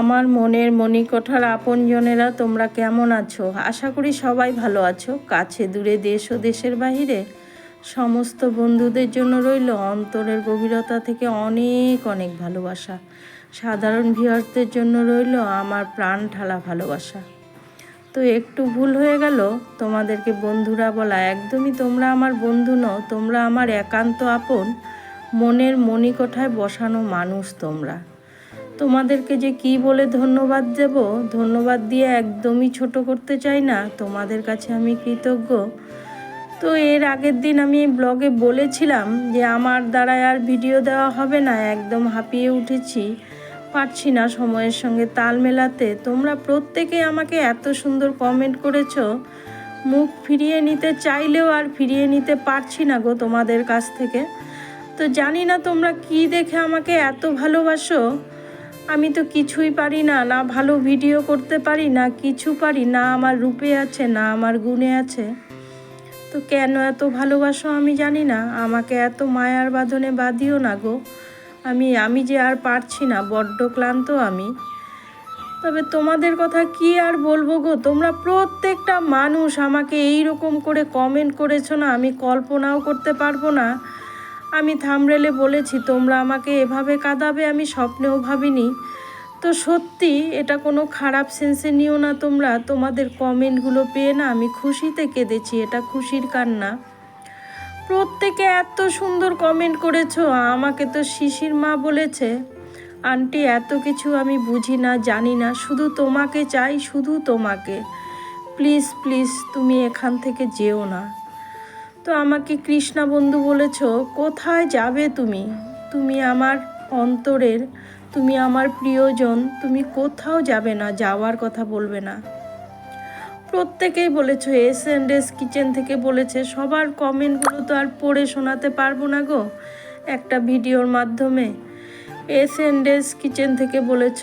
আমার মনের মণিকোঠার আপনজনেরা তোমরা কেমন আছো? আশা করি সবাই ভালো আছো। কাছে দূরে দেশ ও দেশের বাহিরে সমস্ত বন্ধুদের জন্য রইল অন্তরের গভীরতা থেকে অনেক অনেক ভালোবাসা। সাধারণ ভিউয়ার্সদের জন্য রইল আমার প্রাণ ঠালা ভালোবাসা। তো একটু ভুল হয়ে গেল, তোমাদেরকে বন্ধুরা বলা। একদমই তোমরা আমার বন্ধু নও, তোমরা আমার একান্ত আপন। মনের মণিকোঠায় বসানো মানুষ তোমরা। তোমাদেরকে যে কি বলে ধন্যবাদ দেব? ধন্যবাদ দিয়ে একদমই ছোট করতে চাই না, তোমাদের কাছে আমি কৃতজ্ঞ। তো এর আগের দিন আমি ব্লগে বলেছিলাম যে আমার দ্বারা আর ভিডিও দেওয়া হবে না, একদম হাঁপিয়ে উঠেছি। পারছি না সময়ের সঙ্গে তাল মেলাতে। তোমরা প্রত্যেকে আমাকে এত সুন্দর কমেন্ট করেছ। মুখ ফিরিয়ে নিতে চাইলেও আর ফিরিয়ে নিতে পারছি না গো তোমাদের কাছ থেকে। তো জানি না তোমরা কি দেখে আমাকে এত ভালোবাসো। আমি তো কিছুই পারি না না ভালো ভিডিও করতে পারি, না কিছু পারি, না আমার রূপে আছে, না আমার গুণে আছে। তো কেন এত ভালোবাসো আমি জানি না, আমাকে এত মায়ার বাঁধনে বাঁধিও না গো। আমি আমি যে আর পারছি না, বড্ড ক্লান্ত আমি। তবে তোমাদের কথা কি আর বলব গো? তোমরা প্রত্যেকটা মানুষ আমাকে এই রকম করে কমেন্ট করেছ না, আমি কল্পনাও করতে পারব না। আমি থামরেলে বলেছি, তোমরা আমাকে এভাবে কাঁদাবে আমি স্বপ্নেও ভাবিনি। তো সত্যি এটা কোনো খারাপ সেন্সে নিও না তোমরা। তোমাদের কমেন্টগুলো পেয়ে না আমি খুশিতে কেঁদেছি, এটা খুশির কান্না। প্রত্যেকে এত সুন্দর কমেন্ট করেছ, আমাকে তো শিশির মা বলেছে। আন্টি, এত কিছু আমি বুঝি না, জানি না, শুধু তোমাকে চাই, শুধু তোমাকে। প্লিজ প্লিজ, তুমি এখান থেকে যেও না। তো আমাকে কৃষ্ণা বন্ধু বলেছ, কোথায় যাবে তুমি? তুমি আমার অন্তরের, তুমি আমার প্রিয়জন, তুমি কোথাও যাবে না, যাওয়ার কথা বলবে না। প্রত্যেকেই বলেছ, এস অ্যান্ড এস কিচেন থেকে বলেছে, সবার কমেন্টগুলো তো আর পড়ে শোনাতে পারব না গো। একটা ভিডিওর মাধ্যমে এস অ্যান্ড এস কিচেন থেকে বলেছ,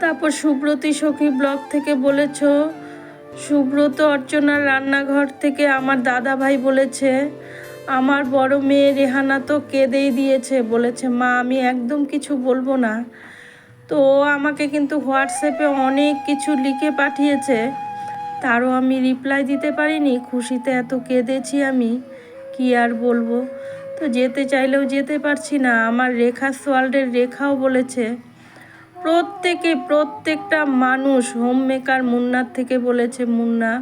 তারপর সুব্রতী সখী ব্লগ থেকে বলেছ সুব্রত অর্চনার রান্নাঘর থেকে আমার দাদা ভাই বলেছে, আমার বড় মেয়ে রেহানা তো কেঁদেই দিয়েছে। বলেছে, মা, আমি একদম কিছু বলব না। তো ও আমাকে কিন্তু হোয়াটসঅ্যাপে অনেক কিছু লিখে পাঠিয়েছে। তারও আমি রিপ্লাই দিতে পারিনি, খুশিতে এত কেঁদেছি আমি, কি আর বলব? তো যেতে চাইলেও যেতে পারছি না। আমার রেখা সোয়াল্ডের রেখাও বলেছে প্রত্যেকে, প্রত্যেকটা মানুষ হোম মেকার মুন্নার থেকে বলেছে, মুন্না,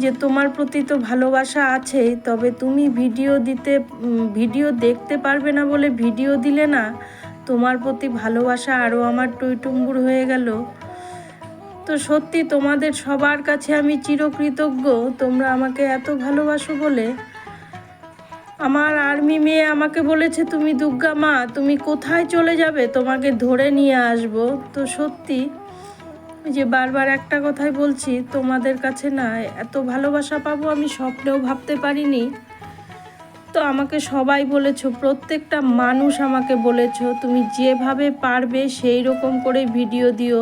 যে তোমার প্রতি তো ভালোবাসা আছে, তবে তুমি ভিডিও দিতে ভিডিও দেখতে পারবে না বলে ভিডিও দিলে না, তোমার প্রতি ভালোবাসা আরও আমার টইটুম্বুর হয়ে গেল। তো সত্যি তোমাদের সবার কাছে আমি চিরকৃতজ্ঞ, তোমরা আমাকে এত ভালোবাসো বলে আমার আর্মি মেয়ে আমাকে বলেছে, তুমি দুর্গা মা, তুমি কোথায় চলে যাবে? তোমাকে ধরে নিয়ে আসব। তো সত্যি যে বারবার একটা কথাই বলছি, তোমাদের কাছে না, এত ভালোবাসা পাবো আমি স্বপ্নেও ভাবতে পারিনি। তো আমাকে সবাই বলেছ, প্রত্যেকটা মানুষ আমাকে বলেছ, তুমি যেভাবে পারবে সেই রকম করে ভিডিও দিও।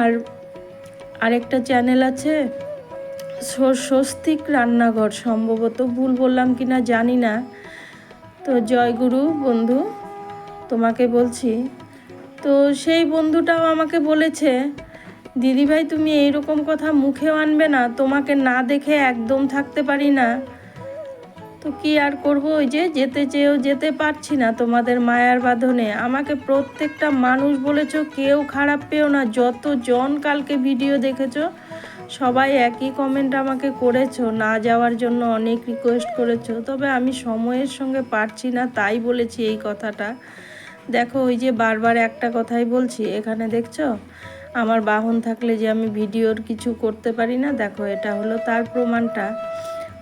আর আরেকটা চ্যানেল আছে স্বস্তিক রান্নাঘর, সম্ভবত ভুল বললাম কি না জানি না। তো জয়গুরু বন্ধু, তোমাকে বলছি। তো সেই বন্ধুটাও আমাকে বলেছে, দিদিভাই, তুমি এইরকম কথা মুখেও আনবে না, তোমাকে না দেখে একদম থাকতে পারি না। তো কি আর করব ওই যে, যেতে চেয়েও যেতে পারছি না তোমাদের মায়ার বাঁধনে। আমাকে প্রত্যেকটা মানুষ বলেছ, কেউ খারাপ পেও না। যত জন কালকে ভিডিও দেখেছ সবাই একই কমেন্ট আমাকে করেছ, না যাওয়ার জন্য অনেক রিকোয়েস্ট করেছ, তবে আমি সময়ের সঙ্গে পারছি না তাই বলেছি এই কথাটা। দেখো, ওই যে বারবার একটা কথাই বলছি, এখানে দেখছ? আমার বাহন থাকলে যে আমি ভিডিওর কিছু করতে পারি না, দেখো, এটা হলো তার প্রমাণটা।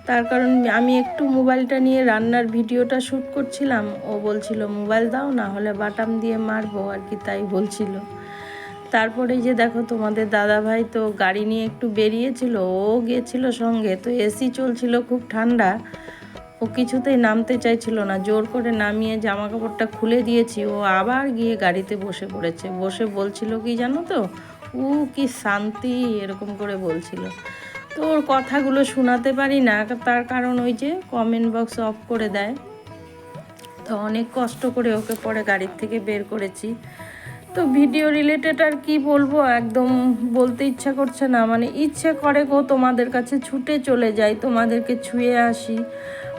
তার কারণ আমি একটু মোবাইলটা নিয়ে রান্নার ভিডিওটা শ্যুট করছিলাম, ও বলছিল, মোবাইল দাও, না হলে বাটাম দিয়ে মারবো, আর কি তাই বলছিল। তারপরে যে দেখো তোমাদের দাদা ভাই তো গাড়ি নিয়ে একটু বেরিয়েছিল, ও গিয়েছিল সঙ্গে, তো এসি চলছিল খুব ঠান্ডা, ও কিছুতেই নামতে চাইছিল না, জোর করে নামিয়ে জামা কাপড়টা খুলে দিয়েছি, ও আবার গিয়ে গাড়িতে বসে পড়েছে, বসে বলছিল কি জানো তো, উ কি শান্তি, এরকম করে বলছিল। তো ওর কথাগুলো শোনাতে পারি না, তার কারণ ওই যে কমেন্ট বক্স অফ করে দেয়। তো অনেক কষ্ট করে ওকে পরে গাড়ির থেকে বের করেছি। তো ভিডিও রিলেটেড আর কি বলব? একদম বলতে ইচ্ছা করছে না। মানে ইচ্ছে করে গো তোমাদের কাছে ছুটে চলে যাই, তোমাদেরকে ছুঁয়ে আসি।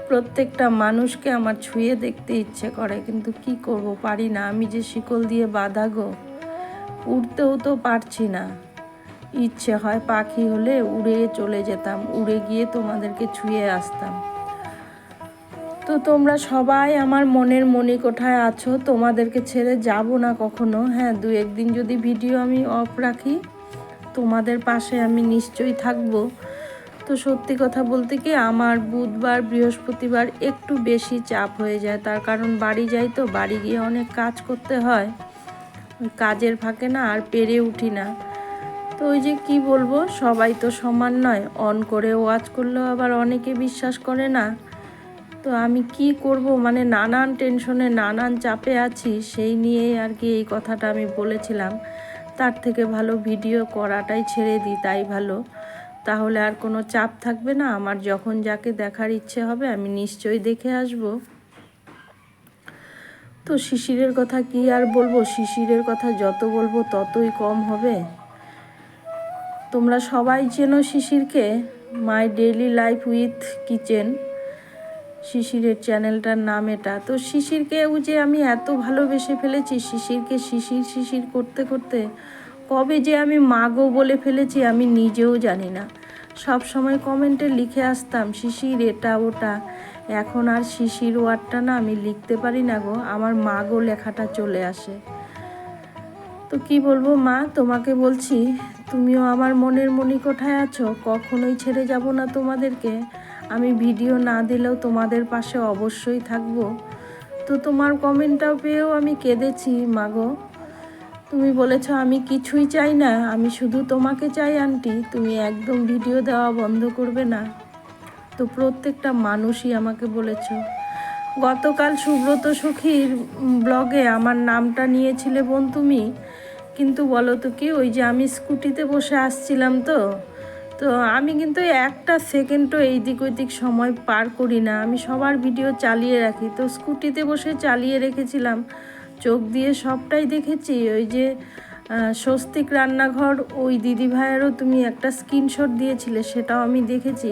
প্রত্যেকটা মানুষকে আমার ছুঁয়ে দেখতে ইচ্ছে করে, কিন্তু কি করব? পারি না। আমি যে শিকল দিয়ে বাঁধা গো, উড়তেও তো পারছি না। ইচ্ছে হয় পাখি হলে উড়ে চলে যেতাম, উড়ে গিয়ে তোমাদেরকে ছুঁয়ে আসতাম। তো তোমরা সবাই আমার মনের মণিকোঠায় আছো, তোমাদেরকে ছেড়ে যাব না কখনো? হ্যাঁ দু একদিন যদি ভিডিও আমি অফ রাখি, তোমাদের পাশে আমি নিশ্চয়ই থাকব। তো সত্যি কথা বলতে কি, আমার বুধবার, বৃহস্পতিবার একটু বেশি চাপ হয়ে যায়। তার কারণ বাড়ি যাই তো, বাড়ি গিয়ে অনেক কাজ করতে হয়। কাজের ফাঁকে না আর পেরে উঠি না। তো ওই যে কি বলব, সবাই তো সমান নয়। অন করে ওয়াচ করলেও আবার অনেকে বিশ্বাস করে না। তো আমি কি করব? মানে নানান টেনশনে নানান চাপে আছি, সেই নিয়েই আর কি এই কথাটা আমি বলেছিলাম। তার থেকে ভালো ভিডিও করাটাই ছেড়ে দিই তাই ভালো। তাহলে আর কোনো চাপ থাকবে না, আমার যখন যাকে দেখার ইচ্ছে হবে, আমি নিশ্চয়ই দেখে আসব। তো শিশিরের কথা কি আর বলব? শিশিরের কথা যত বলব, ততই কম হবে। তোমরা সবাই চেনো শিশিরকে? My daily life with kitchen শিশিরের চ্যানেলটার নাম এটা। তো শিশিরকেও যে আমি এত ভালোবেসে ফেলেছি, শিশিরকে শিশির শিশির করতে করতে কবে যে আমি মাগো বলে ফেলেছি আমি নিজেও জানি না। সব সময় কমেন্টে লিখে আসতাম, শিশির, এটা, ওটা। এখন আর শিশির ওয়ার্ডটা না আমি লিখতে পারি না গো, আমার মাগো লেখাটা চলে আসে। তো কি বলব মা, তোমাকে বলছি, তুমিও আমার মনের মণিকোঠায় আছো, কখনোই ছেড়ে যাব না তোমাদেরকে। আমি ভিডিও না দিলেও তোমাদের পাশে অবশ্যই থাকব। তো তোমার কমেন্টটাও পেয়েও আমি কেঁদেছি, মাগো। তুমি বলেছ, আমি কিছুই চাই না, আমি শুধু তোমাকে চাই, আন্টি। তুমি একদম ভিডিও দেওয়া বন্ধ করবে না। তো প্রত্যেকটা মানুষই আমাকে বলেছ। গতকাল সুব্রত সখীর ব্লগে আমার নামটা নিয়েছিলে বোন তুমি। কিন্তু বলো তো কি, ওই যে আমি স্কুটিতে বসে আসছিলাম তো? তো আমি কিন্তু একটা সেকেন্ডও এই দিক ওই দিক সময় পার করি না। আমি সবার ভিডিও চালিয়ে রাখি। তো স্কুটিতে বসে চালিয়ে রেখেছিলাম। চোখ দিয়ে সবটাই দেখেছি। ওই যে স্বস্তিক রান্নাঘর, ওই দিদি ভাইয়েরও তুমি একটা স্ক্রিনশট দিয়েছিলে, সেটাও আমি দেখেছি।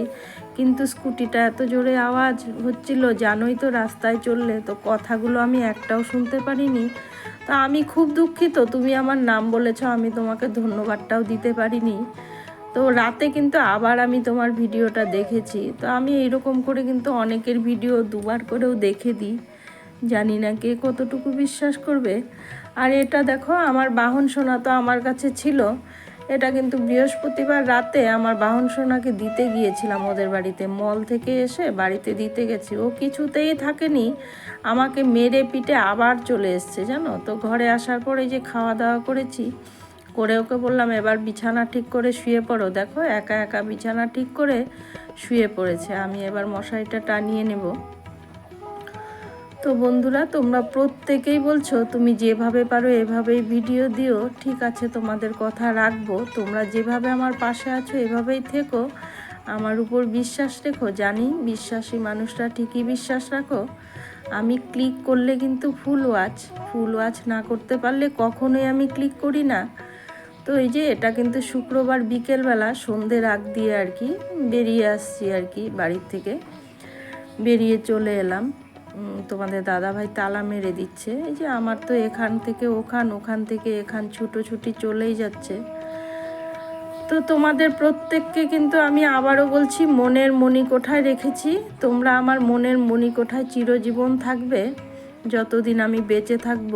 কিন্তু স্কুটিটা এত জোরে আওয়াজ হচ্ছিল, জানোই তো রাস্তায় চললে, তো কথাগুলো আমি একটাও শুনতে পারিনি। তো আমি খুব দুঃখিত, তুমি আমার নাম বলেছ, আমি তোমাকে ধন্যবাদটাও দিতে পারিনি। তো রাতে কিন্তু আবার আমি তোমার ভিডিওটা দেখেছি। তো আমি এইরকম করে কিন্তু অনেকের ভিডিও দুবার করেও দেখে দিই। জানি না কে কতটুকু বিশ্বাস করবে। আর এটা দেখো, আমার বাহন সোনা তো আমার কাছে ছিল। এটা কিন্তু বৃহস্পতিবার রাতে আমার বাহন সোনাকে দিতে গিয়েছিলাম ওদের বাড়িতে। মল থেকে এসে বাড়িতে দিতে গেছি। ও কিছুতেই থাকেনি। আমাকে মেরে পিটে আবার চলে এসছে, জানো? তো ঘরে আসার পরে যে খাওয়া দাওয়া করেছি করে ওকে বললাম, এবার বিছানা ঠিক করে শুয়ে পড়ো। দেখো, একা একা বিছানা ঠিক করে শুয়ে পড়েছে। আমি এবার মশারিটা টানিয়ে নেব। তো বন্ধুরা, তোমরা প্রত্যেকেই বলছো, তুমি যেভাবে পারো এভাবেই ভিডিও দিও। ঠিক আছে, তোমাদের কথা রাখব। তোমরা যেভাবে আমার পাশে আছো, এভাবেই থেকো। আমার উপর বিশ্বাস রেখো, জানি বিশ্বাসী মানুষরা ঠিকই বিশ্বাস রাখো। আমি ক্লিক করলে কিন্তু ফুল ওয়াচ। ফুল ওয়াচ না করতে পারলে কখনোই আমি ক্লিক করি না। তো এই যে এটা কিন্তু শুক্রবার বিকেলবেলা, সন্ধ্যের আগ দিয়ে আর কি বেরিয়ে আসছি আর কি বাড়ির থেকে। বেরিয়ে চলে এলাম। তোমাদের দাদাভাই তালা মেরে দিচ্ছে। এই যে আমার তো এখান থেকে ওখান ওখান থেকে এখান, ছুটোছুটি চলেই যাচ্ছে। তো তোমাদের প্রত্যেককে কিন্তু আমি আবারও বলছি, মনের মণিকোঠায় রেখেছি। তোমরা আমার মনের মণিকোঠায় চিরজীবন থাকবে। যতদিন আমি বেঁচে থাকব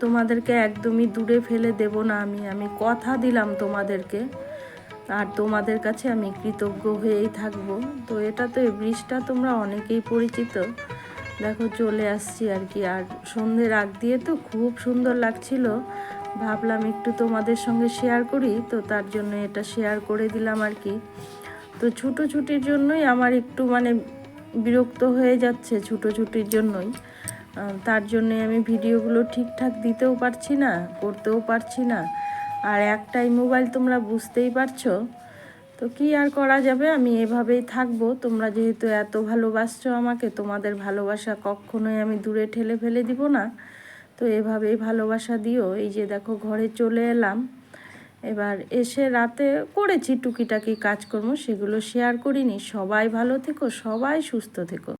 তোমাদেরকে একদমই দূরে ফেলে দেব না আমি। আমি কথা দিলাম তোমাদেরকে, আর তোমাদের কাছে আমি কৃতজ্ঞ হয়েই থাকব। তো এটা তো এই ব্রিজটা তোমরা অনেকেই পরিচিত। দেখো, চলে আসছি আর কি। আর সন্ধ্যের আগ দিয়ে তো খুব সুন্দর লাগছিল। ভাবলাম একটু তোমাদের সঙ্গে শেয়ার করি, তো তার জন্য এটা শেয়ার করে দিলাম আর কি। তো ছুটোছুটির জন্যই আমার একটু মানে বিরক্ত হয়ে যাচ্ছে ছুটোছুটির জন্যই। তার জন্যে আমি ভিডিওগুলো ঠিকঠাক দিতেও পারছি না, করতেও পারছি না। আর একটাই মোবাইল তোমরা বুঝতেই পারছ। তো কি আর করা যাবে? আমি এভাবেই থাকব। তোমরা যেহেতু এত ভালোবাসছো আমাকে, তোমাদের ভালোবাসা কখনোই আমি দূরে ঠেলে ফেলে দিব না। তো এভাবেই ভালোবাসা দিও। এই যে দেখো, ঘরে চলে এলাম। এবার এসে রাতে করেছি টুকিটাকি কাজকর্ম, সেগুলো শেয়ার করিনি। সবাই ভালো থেকো, সবাই সুস্থ থেকো।